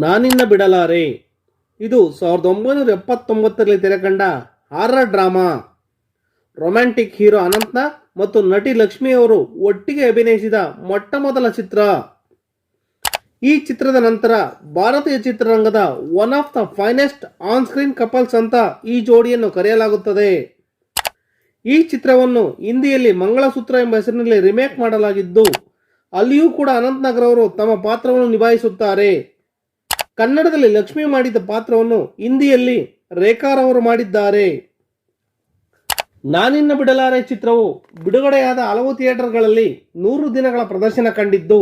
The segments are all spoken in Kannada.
ನಾನಿನ್ನ ಬಿಡಲಾರೆ. ಇದು ಸಾವಿರದ ಒಂಬೈನೂರ ಎಪ್ಪತ್ತೊಂಬತ್ತರಲ್ಲಿ ತೆರೆಕಂಡ horror drama. Romantic hero Anant Nag ಮತ್ತು ನಟಿ ಲಕ್ಷ್ಮಿ ಅವರು ಒಟ್ಟಿಗೆ ಅಭಿನಯಿಸಿದ ಮೊಟ್ಟ ಮೊದಲ ಚಿತ್ರ. ಈ ಚಿತ್ರದ ನಂತರ ಭಾರತೀಯ ಚಿತ್ರರಂಗದ one of the finest on screen couples ಅಂತ ಈ ಜೋಡಿಯನ್ನು ಕರೆಯಲಾಗುತ್ತದೆ. ಈ ಚಿತ್ರವನ್ನು ಹಿಂದಿಯಲ್ಲಿ ಮಂಗಳಸೂತ್ರ ಎಂಬ ಹೆಸರಿನಲ್ಲಿ ರಿಮೇಕ್ ಮಾಡಲಾಗಿದ್ದು, ಅಲ್ಲಿಯೂ ಕೂಡ ಅನಂತ್ ಅವರು ತಮ್ಮ ಪಾತ್ರವನ್ನು ನಿಭಾಯಿಸುತ್ತಾರೆ. ಕನ್ನಡದಲ್ಲಿ ಲಕ್ಷ್ಮಿ ಮಾಡಿದ ಪಾತ್ರವನ್ನು ಹಿಂದಿಯಲ್ಲಿ ರೇಖಾರವರು ಮಾಡಿದ್ದಾರೆ. ನಾನಿನ್ನ ಬಿಡಲಾರೆ ಚಿತ್ರವು ಬಿಡುಗಡೆಯಾದ ಹಲವು ಥಿಯೇಟರ್ಗಳಲ್ಲಿ ನೂರು ದಿನಗಳ ಪ್ರದರ್ಶನ ಕಂಡಿದ್ದು,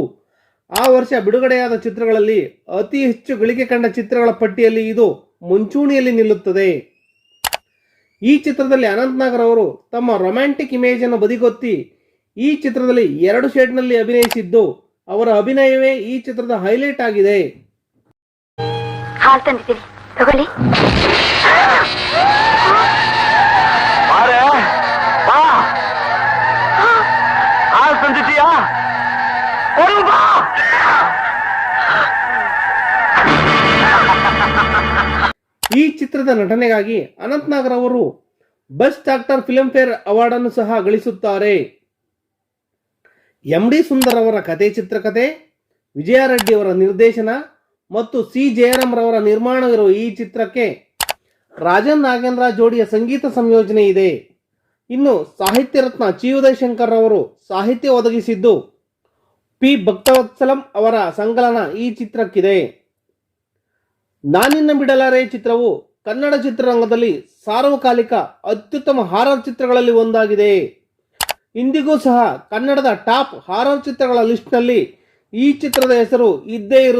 ಆ ವರ್ಷ ಬಿಡುಗಡೆಯಾದ ಚಿತ್ರಗಳಲ್ಲಿ ಅತಿ ಹೆಚ್ಚು ಗಳಿಕೆ ಕಂಡ ಚಿತ್ರಗಳ ಪಟ್ಟಿಯಲ್ಲಿ ಇದು ಮುಂಚೂಣಿಯಲ್ಲಿ ನಿಲ್ಲುತ್ತದೆ. ಈ ಚಿತ್ರದಲ್ಲಿ ಅನಂತ್ ಅವರು ತಮ್ಮ ರೊಮ್ಯಾಂಟಿಕ್ ಇಮೇಜ್ ಅನ್ನು ಬದಿಗೊತ್ತಿ ಈ ಚಿತ್ರದಲ್ಲಿ ಎರಡು ಶೇಡ್ನಲ್ಲಿ ಅಭಿನಯಿಸಿದ್ದು, ಅವರ ಅಭಿನಯವೇ ಈ ಚಿತ್ರದ ಹೈಲೈಟ್ ಆಗಿದೆ. ಹಾಲು ತಂದಿದ್ದೀನಿ ತಗೊಳ್ಳಿ. ಹಾಲು ತಂದಿದ್ದೀಯಾ? ಈ ಚಿತ್ರದ ನಟನೆಗಾಗಿ ಅನಂತ್ ನಾಗರ್ ಅವರು best actor Filmfare award ಅನ್ನು ಸಹ ಗಳಿಸುತ್ತಾರೆ. ಎಂ ಡಿ ಸುಂದರ್ ಅವರ ಕತೆ ಚಿತ್ರಕಥೆ ವಿಜಯಾರೆಡ್ಡಿ ಅವರ ನಿರ್ದೇಶನ ಮತ್ತು ಸಿ ರವರ ನಿರ್ಮಾಣವಿರುವ ಈ ಚಿತ್ರಕ್ಕೆ ರಾಜನ್ ನಾಗೇಂದ್ರ ಜೋಡಿಯ ಸಂಗೀತ ಸಂಯೋಜನೆ ಇದೆ. ಇನ್ನು ಸಾಹಿತ್ಯ ರತ್ನ ಚಿ ಉದಯಶಂಕರ್ ಅವರು ಸಾಹಿತ್ಯ ಒದಗಿಸಿದ್ದು ಪಿ ಭಕ್ತವತ್ಸಲಂ ಅವರ ಸಂಕಲನ ಈ ಚಿತ್ರಕ್ಕಿದೆ. ನಾನಿನ್ನ ಬಿಡಲಾರೆ ಚಿತ್ರವು ಕನ್ನಡ ಚಿತ್ರರಂಗದಲ್ಲಿ ಸಾರ್ವಕಾಲಿಕ ಅತ್ಯುತ್ತಮ ಹಾರರ್ ಚಿತ್ರಗಳಲ್ಲಿ ಒಂದಾಗಿದೆ. ಇಂದಿಗೂ ಸಹ ಕನ್ನಡದ ಟಾಪ್ ಹಾರರ್ ಚಿತ್ರಗಳ ಲಿಸ್ಟ್ನಲ್ಲಿ ಈ ಚಿತ್ರದ ಹೆಸರು ಇದ್ದೇ ಇರುತ್ತದೆ.